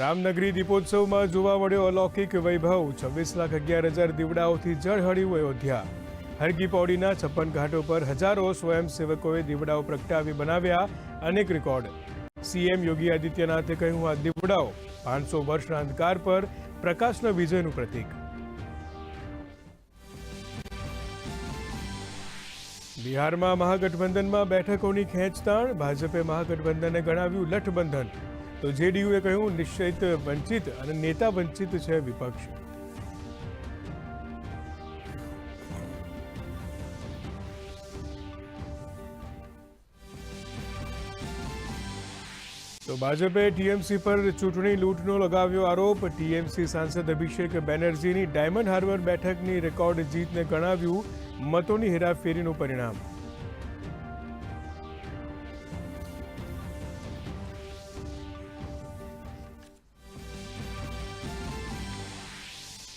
રામનગરી દીપોત્સવમાં જોવા મળ્યો અલૌકિક વૈભવ. છવ્વીસ લાખ અગિયાર હજાર દીવડાઓથી જળહળ્યું અયોધ્યા હરકી પૌડીના છપ્પન ઘાટો પર હજારો સ્વયંસેવકોએ દીવડાઓ પ્રગટાવી બનાવ્યા. અનેક રેકોર્ડ. સીએમ યોગી આદિત્યનાથે કહ્યું, આ દીવડાઓ પાંચસો વર્ષના અંધકાર પર પ્રકાશના વિજયનું પ્રતીક. બિહારમાં મહાગઠબંધનમાં બેઠકોની ખેંચતાણ. ભાજપે મહાગઠબંધનને ગણાવ્યું લઠબંધન. તો જેડીયુએ કહ્યું, નિશ્ચિત વંચિત અને નેતા વંચિત છે વિપક્ષ. તો ભાજપે ટીએમસી પર ચૂંટણી લૂંટનો લગાવ્યો આરોપ. ટીએમસી સાંસદ અભિષેક બેનર્જીની ડાયમંડ હાર્બર બેઠકની રેકોર્ડ જીતને ગણાવ્યું મતોની હેરાફેરીનું પરિણામ.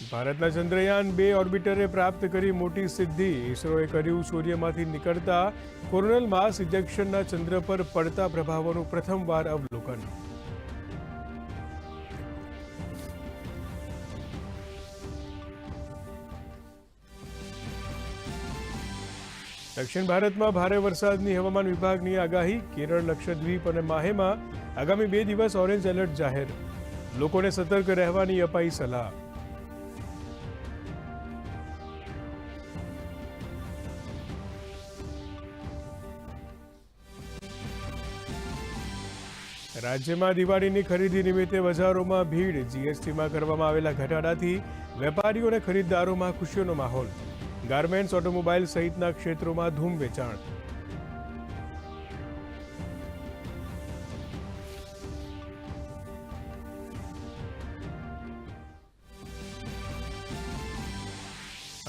ભારતના ચંદ્રયાન બે ઓર્બિટરે પ્રાપ્ત કરી મોટી સિદ્ધિ. ઇસરોએ કર્યું સૂર્યમાંથી નીકળતા કોરોનલ માસ ઇજેક્શનના ચંદ્ર પર પડતા પ્રભાવોનું પ્રથમવાર અવલોકન. દક્ષિણ ભારતમાં ભારે વરસાદની હવામાન વિભાગની આગાહી. કેરળ, લક્ષદ્વીપ અને માહેમાં આગામી બે દિવસ ઓરેન્જ એલર્ટ જાહેર. લોકોને સતર્ક રહેવાની અપાઈ સલાહ. રાજ્યમાં દિવાળીની ખરીદી નિમિત્તે બજારોમાં ભીડ જીએસટીમાં કરવામાં આવેલા ઘટાડાથી વેપારીઓ અને ખરીદદારોમાં ખુશીઓનો માહોલ. ગાર્મેન્ટ્સ ઓટોમોબાઈલ સહિતના ક્ષેત્રોમાં ધૂમ વેચાણ.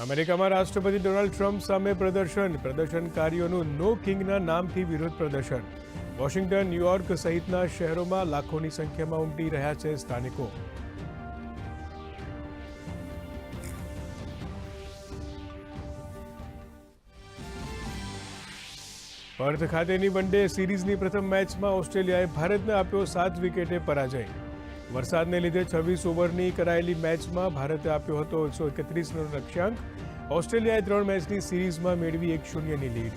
અમેરિકામાં રાષ્ટ્રપતિ ડોનાલ્ડ ટ્રમ્પ સામે પ્રદર્શન. પ્રદર્શનકારીઓનું નો કિંગના નામથી વિરોધ પ્રદર્શન. વોશિંગ્ટન ન્યૂયોર્ક સહિતના શહેરોમાં લાખોની સંખ્યામાં ઉમટી રહ્યા છે સ્થાનિકો. પર્થ ખાતેની વનડે સિરીઝની પ્રથમ મેચમાં ઓસ્ટ્રેલિયાએ ભારતને આપ્યો સાત વિકેટે પરાજય. વરસાદને લીધે છવ્વીસ ઓવરની કરાયેલી મેચમાં ભારતે આપ્યો હતો એકસો એકત્રીસનો લક્ષ્યાંક. ઓસ્ટ્રેલિયાએ ત્રણ મેચની સિરીઝમાં મેળવી એક શૂન્યની લીડ.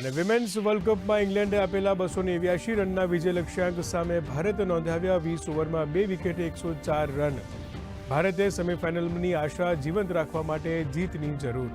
અને વિમેન્સ વર્લ્ડ કપમાં ઇંગ્લેન્ડે આપેલા બસો નેવ્યાશી રનના વિજય લક્ષ્યાંક સામે ભારતે નોંધાવ્યા વીસ ઓવરમાં બે વિકેટે એકસો ચાર રન. ભારતે સેમીફાઇનલની આશા જીવંત રાખવા માટે જીતની જરૂર.